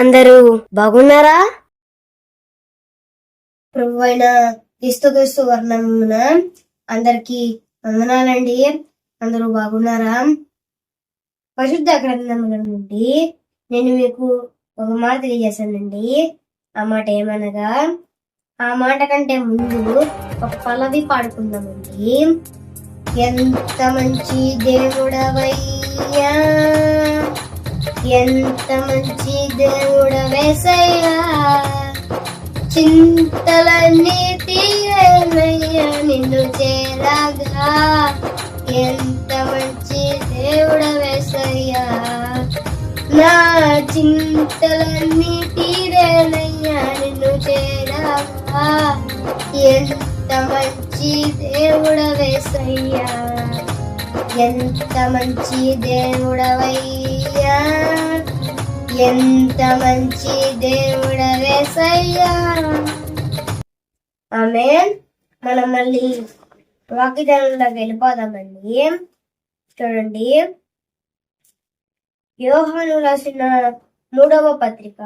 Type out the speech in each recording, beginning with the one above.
అందరూ బాగున్నారా? ప్రభు అయిన క్రీస్తుక్రీస్తు వర్ణమున అందరికి వందనాలండి. అందరూ బాగున్నారా? పరిశుద్ధ గ్రంథముల నుండి నేను మీకు ఒక మాట తెలియజేశానండి. ఆ మాట ఏమనగా ఆ మాట కంటే ముందు ఒక పల్లవి పాడుకుందామండి. ఎంత మంచి దేవుడవయ్యా! ఎంత మంచి దేవుడవేసయ్యా? చింతలన్నీ తీరనయ్యా నిన్ను చేరగా. ఎంత మంచి దేవుడవేసయ్యా? నా చింతలన్నీ తీరేనయ్యా నిన్ను చేరగా. ఎంత మంచి దేవుడవేసయ్యా? ఎంత మంచి దేవుడవయ్యా? ఎంత మంచి దేవుడవేసయ్యా ఆమె మనం మళ్ళీ వాకిదానంలోకి వెళ్ళిపోదామండి. చూడండి. యోహాను రాసిన మూడవ పత్రిక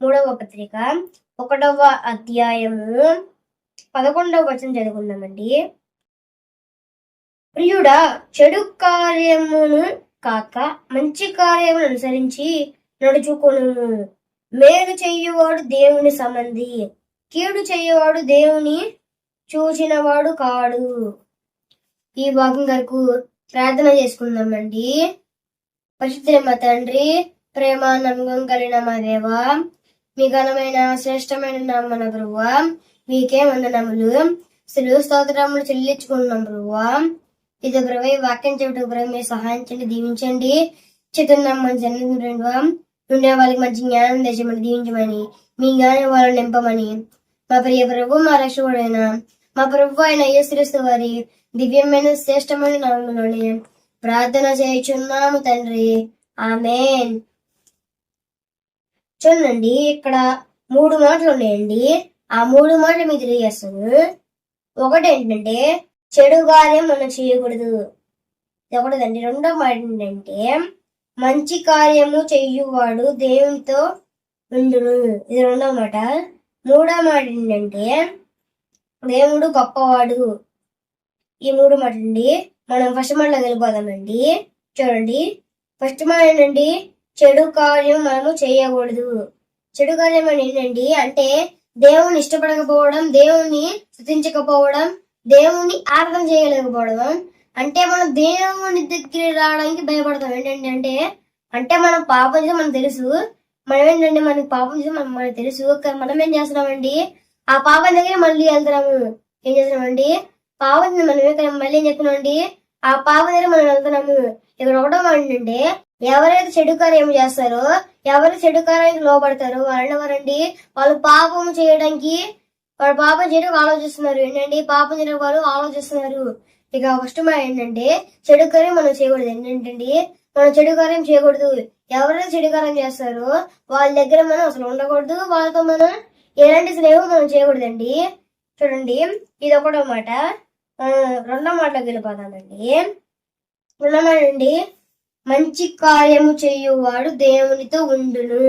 మూడవ పత్రిక ఒకటవ అధ్యాయము పదకొండవ వచనం చదువుకుందామండి. ప్రియుడా చెడు కార్యమును కాక మంచి కార్యమును అనుసరించి నడుచుకొను మేలు చెయ్యువాడు దేవుని సంబంధి కీడు చెయ్యువాడు దేవుని చూచినవాడు కాడు. ఈ భాగం వరకు ప్రార్థన చేసుకుందామండి. పరిశుద్ధమ తండ్రి ప్రేమ నమ్మకం కలిగిన మా దేవ మీ ఘనమైన శ్రేష్టమైన నామన బ్రువ మీకే వందనములు. సెలవు స్తోత్రములు చెల్లించుకున్నాం బ్రువ ఇది ప్రభు వాక్యం చెబుతూ ప్రభు మీరు సహాయించండి దీవించండి. చిత్రం మన జన్మ ఉండే వాళ్ళకి మంచి జ్ఞానం తెచ్చమని దీవించమని మీ జ్ఞానం వాళ్ళని నింపమని. మా ప్రియ ప్రభు మా రక్షకుడైన మా ప్రభు అయిన యేసుక్రీస్తు వారి దివ్యమైన శ్రేష్టమైన నామంలోనే ప్రార్థన చేయుచున్నాము తండ్రి. ఆమెన్. చూడండి ఇక్కడ మూడు మాటలు ఉన్నాయండి. ఆ మూడు మాటలు మీకు తెలియజేస్తాను. ఒకటి ఏంటంటే చెడు కార్యం మనం చేయకూడదు. ఒకటిదండి రెండో. మాట ఏంటంటే మంచి కార్యము చెయ్యువాడు దేవునితో ఉండును. ఇది రెండో మాట. మూడో మాట ఏంటంటే దేవుడు గొప్పవాడు. ఈ మూడు మాట అండి. మనం ఫస్ట్ మాటలో వెళ్ళిపోదామండి. చూడండి. ఫస్ట్ మాట ఏంటండి చెడు కార్యం మనము చేయకూడదు. చెడు కార్యం అని ఏంటండి అంటే దేవుని ఇష్టపడకపోవడం దేవుణ్ణి స్థుతించకపోవడం దేవుని అర్థం చేయలేకపోవడం. అంటే మనం దేవుని దగ్గర రావడానికి భయపడతాం. ఏంటంటే అంటే అంటే మనం పాపం చేసి మనకు తెలుసు. మనం ఏంటంటే మనకి పాపం చేసి మనం మనకు తెలుసు. మనం ఏం చేస్తున్నామండి? ఆ పాపం దగ్గర మళ్ళీ వెళ్తున్నాము. ఏం చేస్తున్నామండి? పాపం మనమే మనం ఇక్కడ మళ్ళీ ఏం చెప్తున్నామండి ఆ పాపం దగ్గర మనం వెళ్తున్నాము. ఇక్కడ ఒకటో ఏంటంటే ఎవరైతే చెడు కార్యం చేస్తారో ఎవరు చెడు కార్యానికి లోపడతారో వాళ్ళు ఎవరండి వాళ్ళు పాపం చేయడానికి వాడు పాపం చెడుకు ఆలోచిస్తున్నారు. ఏంటంటే పాపం చెడుకు వాళ్ళు ఆలోచిస్తున్నారు. ఇక ఫస్ట్ ఏంటంటే చెడు కార్యం మనం చేయకూడదు. ఏంటంటే మనం చెడు కార్యం చేయకూడదు. ఎవరైనా చెడు కార్యం చేస్తారో వాళ్ళ దగ్గర మనం అసలు ఉండకూడదు. వాళ్ళతో మనం ఎలాంటి స్నేహం మనం చేయకూడదండి. చూడండి ఇది ఒకటో మాట. రెండో మాటలోకి వెళ్ళిపోతానండి రెండో మాట అండి మంచి కార్యము చేయువాడు దేవునితో ఉండును.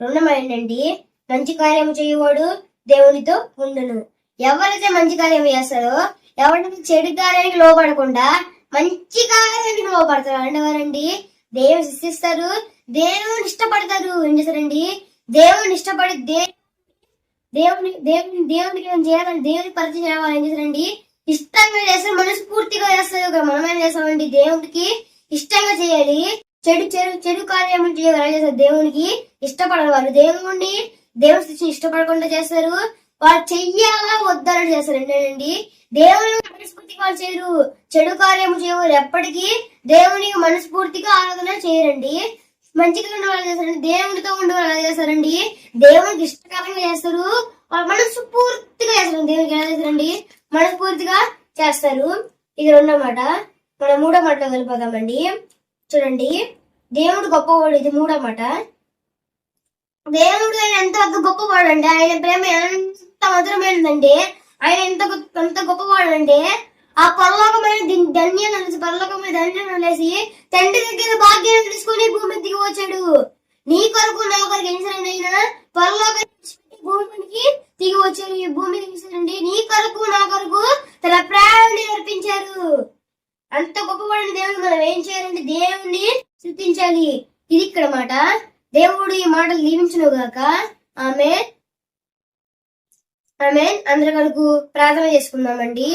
రెండో మాట ఏంటండి మంచి కార్యము చేయువాడు దేవునితో ఉండును. ఎవరైతే మంచి కార్యం చేస్తారో ఎవరైతే చెడు కార్యానికి లోపడకుండా మంచి కార్యానికి లోపడతారు అంటే ఎవరండి దేవుని శిక్షిస్తారు దేవుని ఇష్టపడతారు. ఏం చేస్తారండి? దేవుని ఇష్టపడి దే దేవుని దేవుని దేవునికి ఏం చేయాలని దేవుని పరిచయం చేయాలని ఏం చేస్తారండి? ఇష్టంగా చేస్తారు మనస్ఫూర్తిగా చేస్తారు. మనం ఏం చేస్తామండి. దేవునికి ఇష్టంగా చేయాలి. చెడు చెడు చెడు కార్యం చేయాలి చేస్తారు? దేవునికి ఇష్టపడరు వారు దేవుణ్ణి దేవుని స్థితిని ఇష్టపడకుండా చేస్తారు. వాళ్ళు చెయ్యాలా వద్దని చేస్తారు ఏంటండి దేవుని మనస్ఫూర్తిగా వాళ్ళు చేయరు. చెడు కార్యము చేయరు. ఎప్పటికీ దేవుని మనస్ఫూర్తిగా ఆరాధన చేయరండి. మంచిగా ఉన్న వాళ్ళు చేస్తారండి. దేవునితో ఉండే వాళ్ళు ఎలా చేస్తారండి? దేవునికి ఇష్టకరంగా చేస్తారు. వాళ్ళు మనస్ఫూర్తిగా చేస్తారు. దేవునికి ఎలా చేస్తారండి? మనస్ఫూర్తిగా చేస్తారు. ఇది రెండో మాట. మన మూడో మాటలో వెళ్ళిపోదామండి. చూడండి. దేవుడు గొప్పవాడు. ఇది మూడో మాట. దేవుడు ఆయన ఎంత గొప్పవాడు అంటే ఆయన ప్రేమ ఎంత మధురమైనదండి ఆయన ఎంత గొప్ప- ఎంత గొప్పవాడు అంటే ఆ పరలోకమైన ధన్యం అనేసి పరలోకమైన ధన్యం అనేసి తండ్రి దగ్గర భాగ్యం తీసుకుని భూమి దిగి వచ్చాడు. నీ కొరకు నా కొరకు ఇన్సూరెన్స్ అయినా పరలోక భూమికి దిగి వచ్చాడు. ఈ భూమి తీసారండి నీ కొరకు నా కొరకు తన ప్రాణాన్ని అర్పించారు అంత గొప్పవాడిని దేవుడు మనం ఏం చేయాలంటే దేవుణ్ణి స్థుతించాలి. ఇది ఇక్కడ మాట. దేవుడు ఈ మాటలు దీవించును గాక. ఆమె ఆమె అందరి వరకు ప్రార్థన చేసుకుందామండి.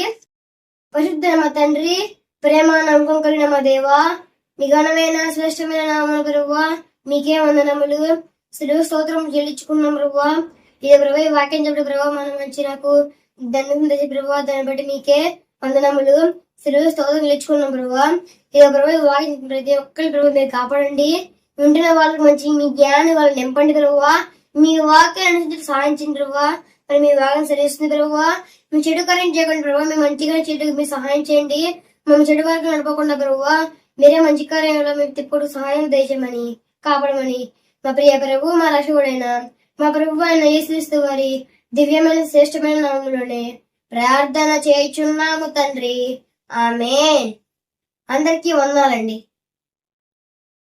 పరిశుద్ధ మా తండ్రి ప్రేమ నమ్మకం కలిగిన మా దేవా మీ ఘనమైన శ్రేష్టమైన నామములు ప్రభువా మీకే వందనములు. సులువు స్తోత్రం చెల్లించుకున్నాం ప్రభువా. ఇది ప్రభు ఈ వాక్యం చెప్పిన ప్రభావ మనం మంచి నాకు దండం తెచ్చి ప్రభావ దాన్ని బట్టి మీకే వందనములు. సులువు స్తోత్రం చెల్లించుకున్నాం ప్రభువా. ఇది ప్రభావ వాక్యం ప్రతి ఒక్కరి ప్రభు మీరు కాపాడండి. వింటున్న వాళ్ళకి మంచి మీ జ్ఞానం వాళ్ళు నింపండి ప్రభువా మీ వాక్యాన్ని అనుసరించి సహాయించండి మరి మీ వాక్యం సరిస్తుంది ప్రభువా మీ చెడు కార్యం చేయకుండా ప్రభావ మేము మంచిగా చెడుకు మీరు సహాయం చేయండి. మేము చెడు వరకు నడపకుండా ప్రభువా మీరే మంచి కార్యంలో మేము తిప్పుడు సహాయం దయచేయమని కాపాడమని. మా ప్రియ ప్రభు మా రక్షకుడైన మా ప్రభు ఆయన యేసుక్రీస్తు వారి దివ్యమైన శ్రేష్టమైన నామములోనే ప్రార్థన చేయుచున్నాము తండ్రి. ఆమె అందరికీ వందాలండి